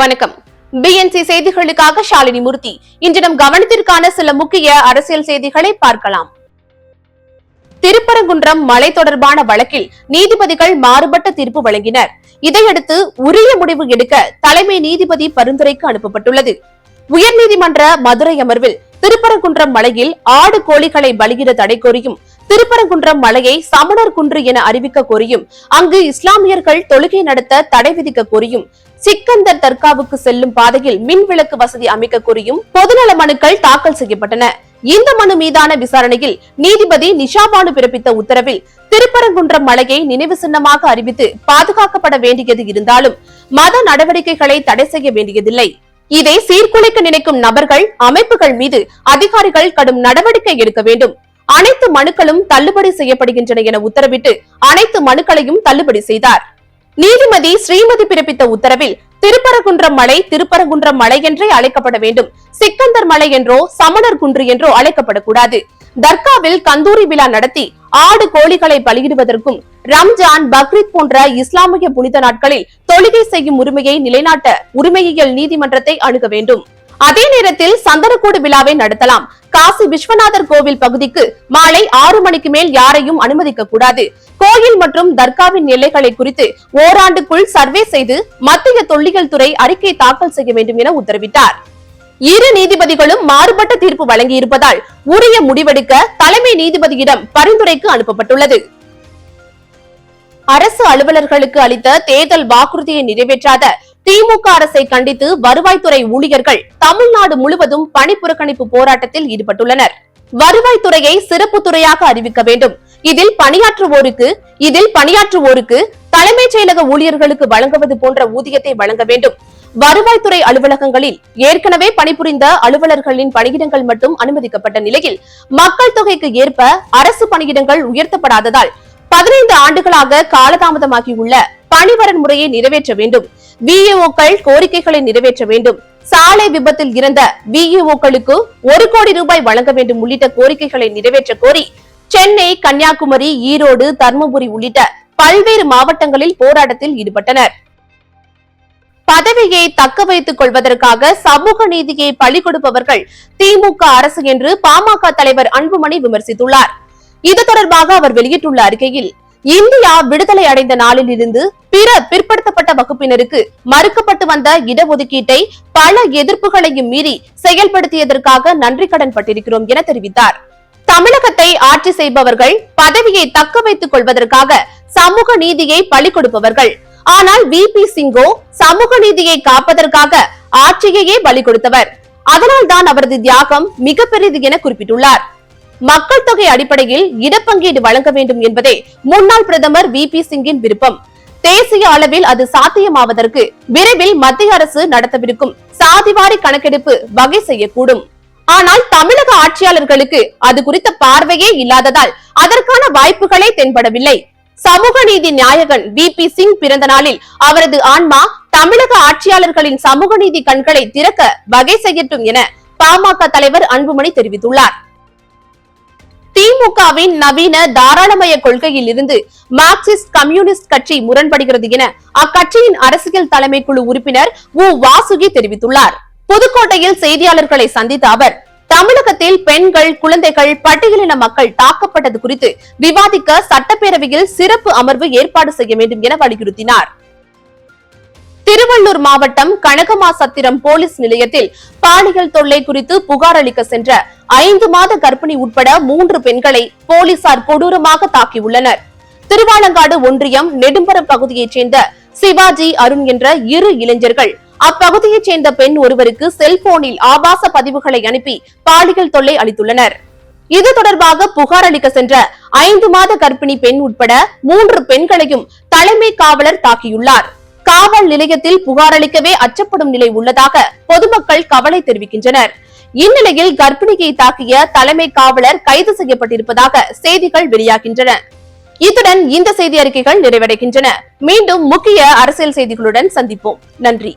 வணக்கம். பிஎன்சி செய்திகளுக்காக ஷாலினி மூர்த்தி. இன்று நம் கவனத்திற்கான சில முக்கிய அரசியல் செய்திகளை பார்க்கலாம். திருப்பரங்குன்றம் மலை தொடர்பான வழக்கில் நீதிபதிகள் மாறுபட்ட தீர்ப்பு வழங்கினர். இதையடுத்து உரிய முடிவு எடுக்க தலைமை நீதிபதி பரிந்துரைக்கு அனுப்பப்பட்டுள்ளது. உயர்நீதிமன்ற மதுரை அமர்வில் திருப்பரங்குன்றம் மலையில் ஆடு கோழிகளை பலியிட தடை கோரியும் திருப்பரங்குன்றம் மலையை சமணர் குன்று என அறிவிக்க கோரியும் அங்கு இஸ்லாமியர்கள் தொழுகை நடத்த தடை விதிக்க கோரியும் சிக்கந்தர் தர்காவுக்கு செல்லும் பாதையில் மின் விளக்கு வசதி அமைக்க கோரியும் பொதுநல மனுக்கள் தாக்கல் செய்யப்பட்டன. இந்த மனு மீதான விசாரணையில் நீதிபதி நிஷாபானு பிறப்பித்த உத்தரவில் திருப்பரங்குன்றம் மலையை நினைவு சின்னமாக அறிவித்து பாதுகாக்கப்பட வேண்டியது இருந்தாலும் மத நடவடிக்கைகளை தடை செய்ய வேண்டியதில்லை. இதை சீர்குலைக்க நினைக்கும் நபர்கள் அமைப்புகள் மீது அதிகாரிகள் கடும் நடவடிக்கை எடுக்க வேண்டும். அனைத்து மனுக்களும் தள்ளுபடி செய்யப்படுகின்றன என உத்தரவிட்டு அனைத்து மனுக்களையும் தள்ளுபடி செய்தார். நீதிமதி ஸ்ரீமதி பிறப்பித்த உத்தரவில் திருப்பரங்குன்றம் மலை திருப்பரங்குன்றம் மலை என்றே அழைக்கப்பட வேண்டும். சிக்கந்தர் மலை என்றோ சமணர் குன்று என்றோ அழைக்கப்படக்கூடாது. தர்காவில் கந்தூரி விழா நடத்தி ஆடு கோழிகளை பலியிடுவதற்கும் ரம்ஜான் பக்ரீத் போன்ற இஸ்லாமிய புனித நாட்களில் தொழுகை செய்யும் உரிமையை நிலைநாட்ட உரிமையியல் நீதிமன்றத்தை அணுக வேண்டும். அதே நேரத்தில் சந்தனக்கூடு விழாவை நடத்தலாம். காசி விஸ்வநாதர் கோவில் பகுதிக்கு மாலை ஆறு மணிக்கு மேல் யாரையும் அனுமதிக்க கூடாது. கோயில் மற்றும் தர்காவின் எல்லைகளை குறித்து ஓராண்டுக்குள் சர்வே செய்து மத்திய தொல்லியல் துறை அறிக்கை தாக்கல் செய்ய வேண்டும் என உத்தரவிட்டார். இரு நீதிபதிகளும் மாறுபட்ட தீர்ப்பு வழங்கியிருப்பதால் உரிய முடிவெடுக்க தலைமை நீதிபதியிடம் பரிந்துரைக்கு அனுப்பப்பட்டுள்ளது. அரசு அலுவலர்களுக்கு அளித்த தேர்தல் வாக்குறுதியை நிறைவேற்றாத திமுக அரசை கண்டித்து வருவாய்த்துறை ஊழியர்கள் தமிழ்நாடு முழுவதும் பணிப்புறக்கணிப்பு போராட்டத்தில் ஈடுபட்டுள்ளனர். வருவாய்த்துறையை சிறப்பு துறையாக அறிவிக்க வேண்டும். இதில் பணியாற்றுவோருக்கு இதில் பணியாற்றுவோருக்கு தலைமைச் செயலக ஊழியர்களுக்கு வழங்குவது போன்ற ஊதியத்தை வழங்க வேண்டும். வருவாய்த்துறை அலுவலகங்களில் ஏற்கனவே பணிபுரிந்த அலுவலர்களின் பணியிடங்கள் மட்டும் அனுமதிக்கப்பட்ட நிலையில் மக்கள் தொகைக்கு ஏற்ப அரசு பணியிடங்கள் உயர்த்தப்படாததால் பதினைந்து ஆண்டுகளாக காலதாமதமாகியுள்ள பணிவரன் முறையை நிறைவேற்ற வேண்டும். விஏஓக்கள் கோரிக்கைகளை நிறைவேற்ற வேண்டும். சாலை விபத்தில் இறந்த விஏஓக்களுக்கு ஒரு கோடி ரூபாய் வழங்க வேண்டும் உள்ளிட்ட கோரிக்கைகளை நிறைவேற்ற கோரி சென்னை கன்னியாகுமரி ஈரோடு தர்மபுரி உள்ளிட்ட பல்வேறு மாவட்டங்களில் போராட்டத்தில் ஈடுபட்டனர். பதவியை தக்க வைத்துக் கொள்வதற்காக சமூக நீதியை பலி கொடுப்பவர்கள் திமுக அரசு என்று பாமக தலைவர் அன்புமணி விமர்சித்துள்ளார். இது தொடர்பாக அவர் வெளியிட்டுள்ள அறிக்கையில் இந்தியா விடுதலை அடைந்த நாளில் இருந்து பிற பிற்படுத்தப்பட்ட வகுப்பினருக்கு மறுக்கப்பட்டு வந்த இடஒதுக்கீட்டை பல எதிர்ப்புகளையும் மீறி செயல்படுத்தியதற்காக நன்றி கடன் பட்டிருக்கிறோம் என தெரிவித்தார். தமிழகத்தை ஆட்சி செய்பவர்கள் பதவியை தக்க வைத்துக் கொள்வதற்காக சமூக நீதியை பலி கொடுப்பவர்கள். ஆனால் வி. பி. சிங்கோ சமூக நீதியை காப்பதற்காக ஆட்சியையே பலி கொடுத்தவர். அதனால்தான் அவரது தியாகம் மிகப்பெரியது என குறிப்பிட்டுள்ளார். மக்கள் தொகை அடிப்படையில் இடப்பங்கீடு வழங்க வேண்டும் என்பதே முன்னாள் பிரதமர் வி பி சிங்கின் விருப்பம். தேசிய அளவில் அது சாத்தியமாவதற்கு விரைவில் மத்திய அரசு நடத்தவிருக்கும் சாதிவாரி கணக்கெடுப்பு வகை செய்யக்கூடும். ஆனால் தமிழக ஆட்சியாளர்களுக்கு அது குறித்த பார்வையே இல்லாததால் அதற்கான வாய்ப்புகளே தென்படவில்லை. சமூக நீதி நாயகன் வி பி சிங் பிறந்த நாளில் அவரது ஆன்மா தமிழக ஆட்சியாளர்களின் சமூக நீதி கண்களை திறக்க வகை செய்யட்டும் என பாமக தலைவர் அன்புமணி தெரிவித்துள்ளார். திமுகவின் நவீன தாராளமய கொள்கையில் இருந்து மார்க்சிஸ்ட் கம்யூனிஸ்ட் கட்சி முரண்படுகிறது என அக்கட்சியின் அரசியல் தலைமை குழு உறுப்பினர் உ. வாசுகி தெரிவித்துள்ளார். புதுக்கோட்டையில் செய்தியாளர்களை சந்தித்த அவர் தமிழகத்தில் பெண்கள் குழந்தைகள் பட்டியலின மக்கள் தாக்கப்பட்டது குறித்து விவாதிக்க சட்டப்பேரவையில் சிறப்பு அமர்வு ஏற்பாடு செய்ய வேண்டும் என வலியுறுத்தினார். திருவள்ளூர் மாவட்டம் கனகமா சத்திரம் போலீஸ் நிலையத்தில் பாலியல் தொல்லை குறித்து புகார் அளிக்க சென்ற ஐந்து மாத கர்ப்பிணி உட்பட மூன்று பெண்களை போலீசார் கொடூரமாக தாக்கியுள்ளனர். திருவாலங்காடு ஒன்றியம் நெடும்பரம் பகுதியைச் சேர்ந்த சிவாஜி அருண் என்ற இரு இளைஞர்கள். அப்பகுதியைச் சேர்ந்த பெண் ஒருவருக்கு செல்போனில் ஆபாச பதிவுகளை அனுப்பி பாலியல் தொல்லை அளித்துள்ளனர். இது தொடர்பாக புகார் அளிக்க சென்ற ஐந்து மாத கர்ப்பிணி பெண் உட்பட மூன்று பெண்களையும் தலைமை காவலர் தாக்கியுள்ளார். காவல் நிலையத்தில் புகார் அளிக்கவே அச்சப்படும் நிலை உள்ளதாக பொதுமக்கள் கவலை தெரிவிக்கின்றனர். இந்நிலையில் கர்ப்பிணியை தாக்கிய தலைமை காவலர் கைது செய்யப்பட்டிருப்பதாக செய்திகள் வெளியாகின்றன. இத்துடன் இந்த செய்தி அறிக்கைகள் நிறைவடைகின்றன. மீண்டும் முக்கிய அரசியல் செய்திகளுடன் சந்திப்போம். நன்றி.